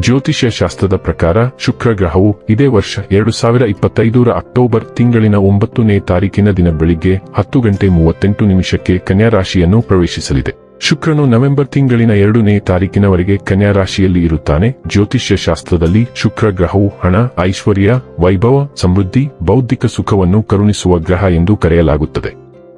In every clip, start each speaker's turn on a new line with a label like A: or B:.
A: ಜ್ಯೋತಿಷ್ಯ ಶಾಸ್ತ್ರದ ಪ್ರಕಾರ ಶುಕ್ರ ಗ್ರಹವು ಇದೇ ವರ್ಷ ಎರಡು ಸಾವಿರ ಇಪ್ಪತ್ತೈದರ ಅಕ್ಟೋಬರ್ ತಿಂಗಳಿನ ಒಂಬತ್ತನೇ ತಾರೀಕಿನ ದಿನ ಬೆಳಿಗ್ಗೆ ಹತ್ತು ಗಂಟೆ ಮೂವತ್ತೆಂಟು ನಿಮಿಷಕ್ಕೆ ಕನ್ಯಾ ರಾಶಿಯನ್ನು ಪ್ರವೇಶಿಸಲಿದೆ. ಶುಕ್ರನು ನವೆಂಬರ್ ತಿಂಗಳಿನ ಎರಡನೇ ತಾರೀಕಿನವರೆಗೆ ಕನ್ಯಾ ರಾಶಿಯಲ್ಲಿ ಇರುತ್ತಾನೆ. ಜ್ಯೋತಿಷ್ಯ ಶಾಸ್ತ್ರದಲ್ಲಿ ಶುಕ್ರ ಗ್ರಹವು ಹಣ, ಐಶ್ವರ್ಯ, ವೈಭವ, ಸಮೃದ್ಧಿ, ಬೌದ್ಧಿಕ ಸುಖವನ್ನು ಕರುಣಿಸುವ ಗ್ರಹ ಎಂದು ಕರೆಯಲಾಗುತ್ತದೆ.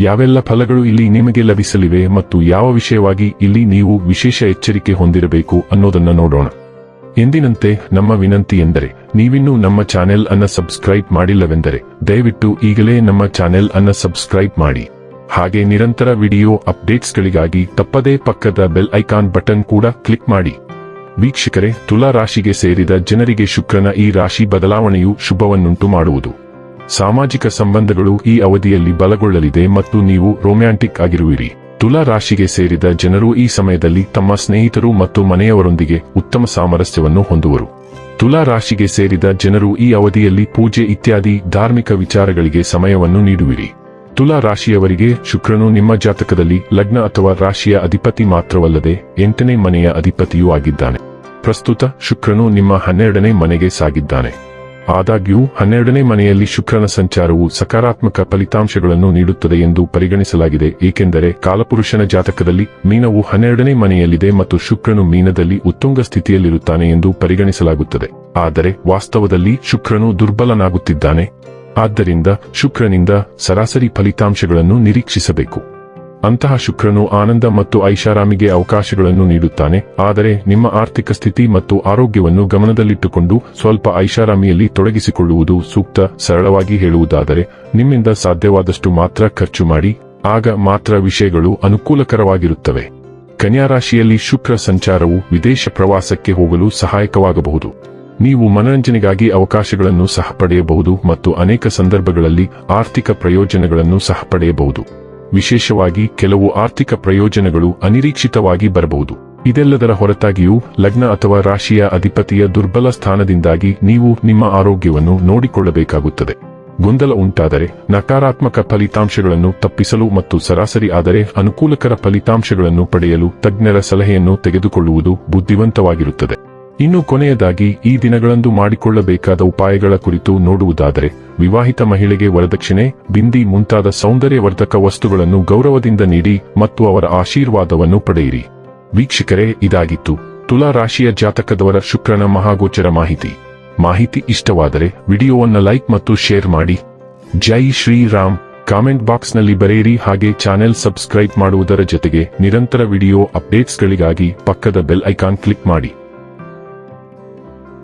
A: ಯಾವೆಲ್ಲ ಫಲಗಳು ಇಲ್ಲಿ ನಿಮಗೆ ಲಭಿಸಲಿವೆ ಮತ್ತು ಯಾವ ವಿಷಯವಾಗಿ ಇಲ್ಲಿ ನೀವು ವಿಶೇಷ ಎಚ್ಚರಿಕೆ ಹೊಂದಿರಬೇಕು ಅನ್ನೋದನ್ನ ನೋಡೋಣ. ಎಂದಿನಂತೆ, ನಮ್ಮ ವಿನಂತಿ ಎಂದರೆ, ನೀವಿನ್ನೂ ನಮ್ಮ ಚಾನೆಲ್ ಅನ್ನ ಸಬ್ಸ್ಕ್ರೈಬ್ ಮಾಡಿಲ್ಲವೆಂದರೆ, ದಯವಿಟ್ಟು ಈಗಲೇ ನಮ್ಮ ಚಾನೆಲ್ ಅನ್ನ ಸಬ್ಸ್ಕ್ರೈಬ್ ಮಾಡಿ. ಹಾಗೆ ನಿರಂತರ ವಿಡಿಯೋ ಅಪ್ಡೇಟ್ಸ್ಗಳಿಗಾಗಿ ತಪ್ಪದೇ ಪಕ್ಕದ ಬೆಲ್ ಐಕಾನ್ ಬಟನ್ ಕೂಡ ಕ್ಲಿಕ್ ಮಾಡಿ. ವೀಕ್ಷಕರೇ, ತುಲಾ ರಾಶಿಗೆ ಸೇರಿದ ಜನರಿಗೆ ಶುಕ್ರನ ಈ ರಾಶಿ ಬದಲಾವಣೆಯು ಶುಭವನ್ನುಂಟು ಮಾಡುವುದು. ಸಾಮಾಜಿಕ ಸಂಬಂಧಗಳು ಈ ಅವಧಿಯಲ್ಲಿ ಬಲಗೊಳ್ಳಲಿದೆ ಮತ್ತು ನೀವು ರೊಮ್ಯಾಂಟಿಕ್ ಆಗಿರುವಿರಿ. ತುಲಾ ರಾಶಿಗೆ ಸೇರಿದ ಜನರು ಈ ಸಮಯದಲ್ಲಿ ತಮ್ಮ ಸ್ನೇಹಿತರು ಮತ್ತು ಮನೆಯವರೊಂದಿಗೆ ಉತ್ತಮ ಸಾಮರಸ್ಯವನ್ನು ಹೊಂದುವರು. ತುಲಾ ರಾಶಿಗೆ ಸೇರಿದ ಜನರು ಈ ಅವಧಿಯಲ್ಲಿ ಪೂಜೆ ಇತ್ಯಾದಿ ಧಾರ್ಮಿಕ ವಿಚಾರಗಳಿಗೆ ಸಮಯವನ್ನು ನೀಡುವಿರಿ. ತುಲಾ ರಾಶಿಯವರಿಗೆ ಶುಕ್ರನು ನಿಮ್ಮ ಜಾತಕದಲ್ಲಿ ಲಗ್ನ ಅಥವಾ ರಾಶಿಯ ಅಧಿಪತಿ ಮಾತ್ರವಲ್ಲದೆ ಎಂಟನೇ ಮನೆಯ ಅಧಿಪತಿಯೂ ಆಗಿದ್ದಾನೆ. ಪ್ರಸ್ತುತ ಶುಕ್ರನು ನಿಮ್ಮ ಹನ್ನೆರಡನೇ ಮನೆಗೆ ಸಾಗಿದ್ದಾನೆ. ಆದಾಗ್ಯೂ, ಹನ್ನೆರಡನೇ ಮನೆಯಲ್ಲಿ ಶುಕ್ರನ ಸಂಚಾರವು ಸಕಾರಾತ್ಮಕ ಫಲಿತಾಂಶಗಳನ್ನು ನೀಡುತ್ತದೆ ಎಂದು ಪರಿಗಣಿಸಲಾಗಿದೆ, ಏಕೆಂದರೆ ಕಾಲಪುರುಷನ ಜಾತಕದಲ್ಲಿ ಮೀನವು ಹನ್ನೆರಡನೇ ಮನೆಯಲ್ಲಿದೆ ಮತ್ತು ಶುಕ್ರನು ಮೀನದಲ್ಲಿ ಉತ್ತುಂಗ ಸ್ಥಿತಿಯಲ್ಲಿರುತ್ತಾನೆ ಎಂದು ಪರಿಗಣಿಸಲಾಗುತ್ತದೆ. ಆದರೆ, ವಾಸ್ತವದಲ್ಲಿ ಶುಕ್ರನು ದುರ್ಬಲನಾಗುತ್ತಿದ್ದಾನೆ. ಆದ್ದರಿಂದ ಶುಕ್ರನಿಂದ ಸರಾಸರಿ ಫಲಿತಾಂಶಗಳನ್ನು ನಿರೀಕ್ಷಿಸಬೇಕು. ಅಂತಹ ಶುಕ್ರನು ಆನಂದ ಮತ್ತು ಐಷಾರಾಮಿಗೆ ಅವಕಾಶಗಳನ್ನು ನೀಡುತ್ತಾನೆ, ಆದರೆ ನಿಮ್ಮ ಆರ್ಥಿಕ ಸ್ಥಿತಿ ಮತ್ತು ಆರೋಗ್ಯವನ್ನು ಗಮನದಲ್ಲಿಟ್ಟುಕೊಂಡು ಸ್ವಲ್ಪ ಐಷಾರಾಮಿಯಲ್ಲಿ ತೊಡಗಿಸಿಕೊಳ್ಳುವುದು ಸೂಕ್ತ, ಸರಳವಾಗಿ ಹೇಳುವುದಾದರೆ, ನಿಮ್ಮಿಂದ ಸಾಧ್ಯವಾದಷ್ಟು ಮಾತ್ರ ಖರ್ಚು ಮಾಡಿ, ಆಗ ಮಾತ್ರ ವಿಷಯಗಳು ಅನುಕೂಲಕರವಾಗಿರುತ್ತವೆ. ಕನ್ಯಾ ರಾಶಿಯಲ್ಲಿ ಶುಕ್ರ ಸಂಚಾರವು ವಿದೇಶ ಪ್ರವಾಸಕ್ಕೆ ಹೋಗಲು ಸಹಾಯಕವಾಗಬಹುದು. ನೀವು ಮನರಂಜನೆಗಾಗಿ ಅವಕಾಶಗಳನ್ನು ಸಹ ಪಡೆಯಬಹುದು ಮತ್ತು ಅನೇಕ ಸಂದರ್ಭಗಳಲ್ಲಿ ಆರ್ಥಿಕ ಪ್ರಯೋಜನಗಳನ್ನು ಸಹ ಪಡೆಯಬಹುದು. ವಿಶೇಷವಾಗಿ ಕೆಲವು ಆರ್ಥಿಕ ಪ್ರಯೋಜನಗಳು ಅನಿರೀಕ್ಷಿತವಾಗಿ ಬರಬಹುದು. ಇದೆಲ್ಲದರ ಹೊರತಾಗಿಯೂ ಲಗ್ನ ಅಥವಾ ರಾಶಿಯ ಅಧಿಪತಿಯ ದುರ್ಬಲ ಸ್ಥಾನದಿಂದಾಗಿ ನೀವು ನಿಮ್ಮ ಆರೋಗ್ಯವನ್ನು ನೋಡಿಕೊಳ್ಳಬೇಕಾಗುತ್ತದೆ. ಗೊಂದಲ ಉಂಟಾದರೆ ನಕಾರಾತ್ಮಕ ಫಲಿತಾಂಶಗಳನ್ನು ತಪ್ಪಿಸಲು ಮತ್ತು ಸರಾಸರಿ ಆದರೆ ಅನುಕೂಲಕರ ಫಲಿತಾಂಶಗಳನ್ನು ಪಡೆಯಲು ತಜ್ಞರ ಸಲಹೆಯನ್ನು ತೆಗೆದುಕೊಳ್ಳುವುದು ಬುದ್ಧಿವಂತವಾಗಿರುತ್ತದೆ. ಇನ್ನು ಕೊನೆಯದಾಗಿ ಈ ದಿನಗಳಂದು ಮಾಡಿಕೊಳ್ಳಬೇಕಾದ ಉಪಾಯಗಳ ಕುರಿತು ನೋಡುವುದಾದರೆ, ವಿವಾಹಿತ ಮಹಿಳೆಗೆ ವರದಕ್ಷಿಣೆ, ಬಿಂದಿ ಮುಂತಾದ ಸೌಂದರ್ಯವರ್ಧಕ ವಸ್ತುಗಳನ್ನು ಗೌರವದಿಂದ ನೀಡಿ ಮತ್ತು ಅವರ ಆಶೀರ್ವಾದವನ್ನು ಪಡೆಯಿರಿ. ವೀಕ್ಷಕರೇ, ಇದಾಗಿತ್ತು ತುಲಾ ರಾಶಿಯ ಜಾತಕದವರ ಶುಕ್ರನ ಮಹಾಗೋಚರ ಮಾಹಿತಿ. ಮಾಹಿತಿ ಇಷ್ಟವಾದರೆ ವಿಡಿಯೋವನ್ನು ಲೈಕ್ ಮತ್ತು ಶೇರ್ ಮಾಡಿ. ಜೈ ಶ್ರೀರಾಮ್. ಕಾಮೆಂಟ್ ಬಾಕ್ಸ್ನಲ್ಲಿ ಬರೆಯಿರಿ ಹಾಗೆ ಚಾನೆಲ್ ಸಬ್ಸ್ಕ್ರೈಬ್ ಮಾಡುವುದರ ಜೊತೆಗೆ ನಿರಂತರ ವಿಡಿಯೋ ಅಪ್ಡೇಟ್ಸ್ಗಳಿಗಾಗಿ ಪಕ್ಕದ ಬೆಲ್ ಐಕಾನ್ ಕ್ಲಿಕ್ ಮಾಡಿ.